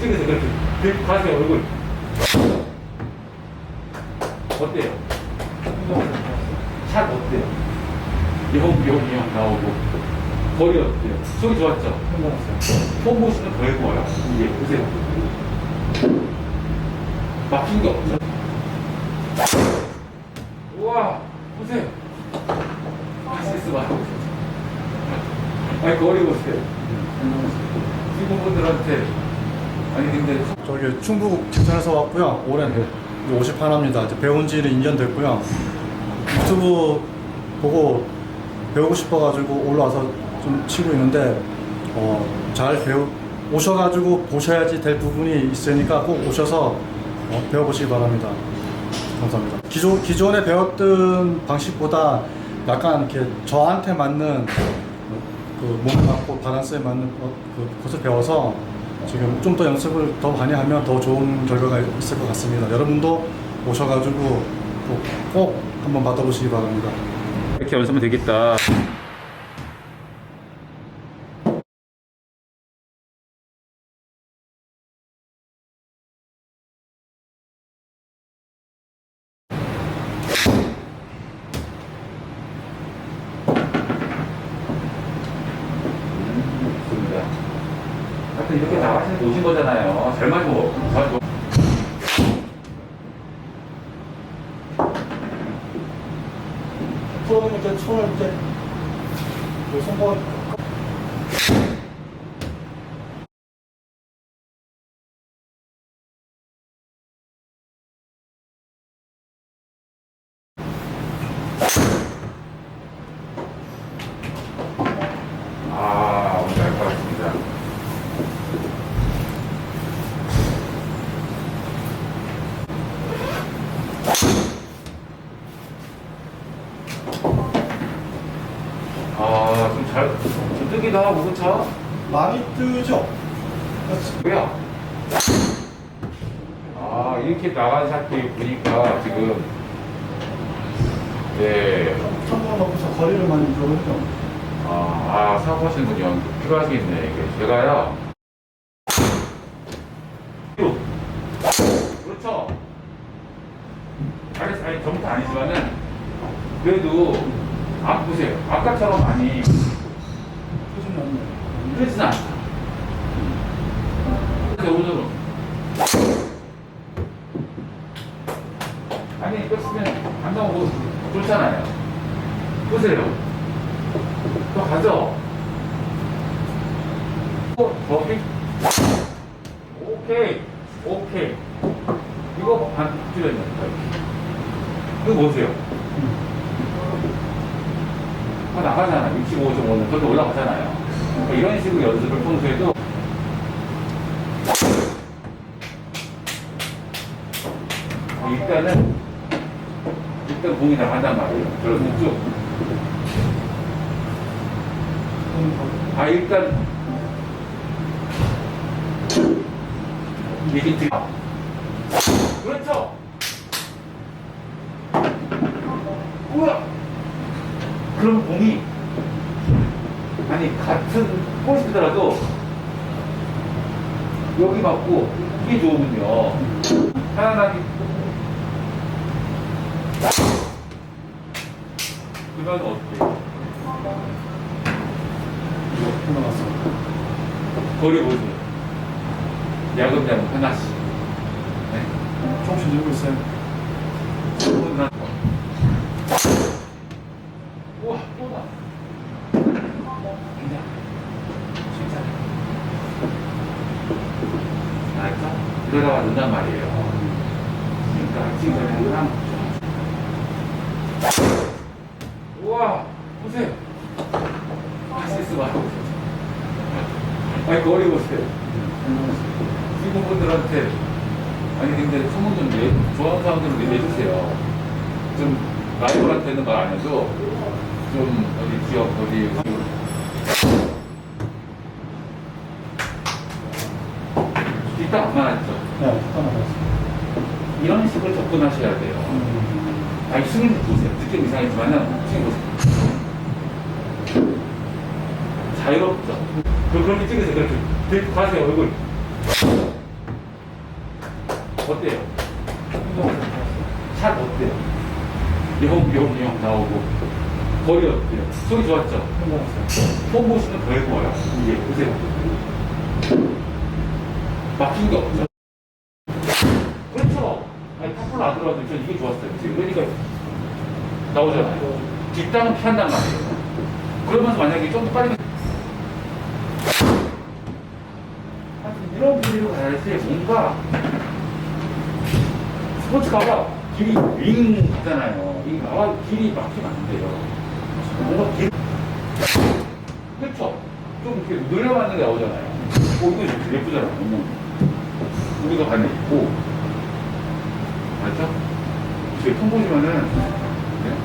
찍으세요. 그렇게. 들고 가세요, 얼굴. 어때요? 샷 어때요? 영 나오고. 거리 어때요? 속이 좋았죠? 폼 보시면 더 예뻐요. 이게, 보세요. 막힌 게 없죠? 우와, 보세요. 아시스 봐. 아니, 거리 보세요. 친구분들한테. 아니, 근데 저기 충북 지천에서 왔고요. 올해 이제 50 하나입니다. 이제 배운 지는 2년 됐고요. 유튜브 보고 배우고 싶어가지고 올라와서 좀 치고 있는데 어, 잘 배우 오셔가지고 보셔야지 될 부분이 있으니까 꼭 오셔서 어, 배워보시기 바랍니다. 감사합니다. 기존 기존에 배웠던 방식보다 약간 이렇게 저한테 맞는 그 몸에 맞고 바란스에 맞는 어, 그 것을 배워서 지금 좀 더 연습을 더 많이 하면 더 좋은 결과가 있을 것 같습니다. 여러분도 오셔가지고 꼭, 꼭 한번 받아보시기 바랍니다. 이렇게 연습하면 되겠다. 하여튼 이렇게 나가시는 오신 거잖아요. 잘 맞고, 잘 맞고. 손을 이렇게 손을 이렇게 손목 아, 오늘 알것 같습니다. 아, 좀 잘, 좀 뜨기도 하고, 그쵸? 많이 뜨죠? 뭐야? 아, 이렇게 나간 샷들이 보니까 지금, 네. 천번 넘고서 거리를 많이 잃어버리죠. 아, 아 사고하시는군요. 필요하시겠네, 이게. 제가요. 그렇죠. 아니, 아니, 전부터 아니지만은, 그래도, 아, 보세요. 아까처럼 많이. 그러진 않다. 오늘은. 아니, 뺐으면 안 나오고 좋잖아요. 보세요. 또 가죠? 어, 버피? 오케이. 오케이. 이거 반 줄였네. 이거 보세요. 다 나가잖아요. 65.5는 그것도 올라가잖아요. 그러니까 이런 식으로 연습을 평소에도 일단은 일단 공이 나간단 말이에요. 그래서 쭉. 아 일단 이게 들 그렇죠. 뭐야? 그럼 공이 아니 같은 포스트더라도 여기 맞고 이게 좋으면요 하나하나 그러면 어때? 이거 올라갔어. 거리 보세요 야금야금 하나씩 네. 조금씩 늘고 있어요. 조금만 더. 우와 또다 그냥 진짜 알았죠? 이러다가 는단 말이에요. 그러니까 지금 항상 우와 보세요. 아시스 봐 아니 거리 보세요. 친구분들한테 아니 근데 소문 좀 내, 좋아하는 사람들은 좀 내주세요. 좀 라이벌한테는 말 안 해도 좀 어디 지역 어디 안 맞았죠 네, 떠나갔어. 이런 식으로 접근하셔야 돼요 아니 스윙 보세요. 느낌 이상했지만은 스윙 보세요. 자유롭죠. 그 그렇게 찍으세요. 그렇게 들고 가세요 얼굴. 어때요? 샷 어때요? 영, 영, 영 나오고 거리 어때요? 소리 좋았죠? 폼 보시면 더 예뻐요. 이게 보세요. 막힌 게 없죠. 그렇죠. 아니 탑을 안 들어가도 전 이게 좋았어요. 지금 그러니까 나오잖아요. 뒷땅은 피한단 말이에요. 그러면서 만약에 좀더 빨리 하여튼 이런 분위기로 가야지 뭔가 스포츠카가 길이 윙 가잖아요. 윙 나와 길이 막히면 안 돼요. 뭔가 길 그렇죠. 좀 이렇게 늘려맞는 게 나오잖아요. 어, 이거 예쁘잖아. 너무. 우리가 반에 있고. 맞죠? 지금 통 보시면은, 네?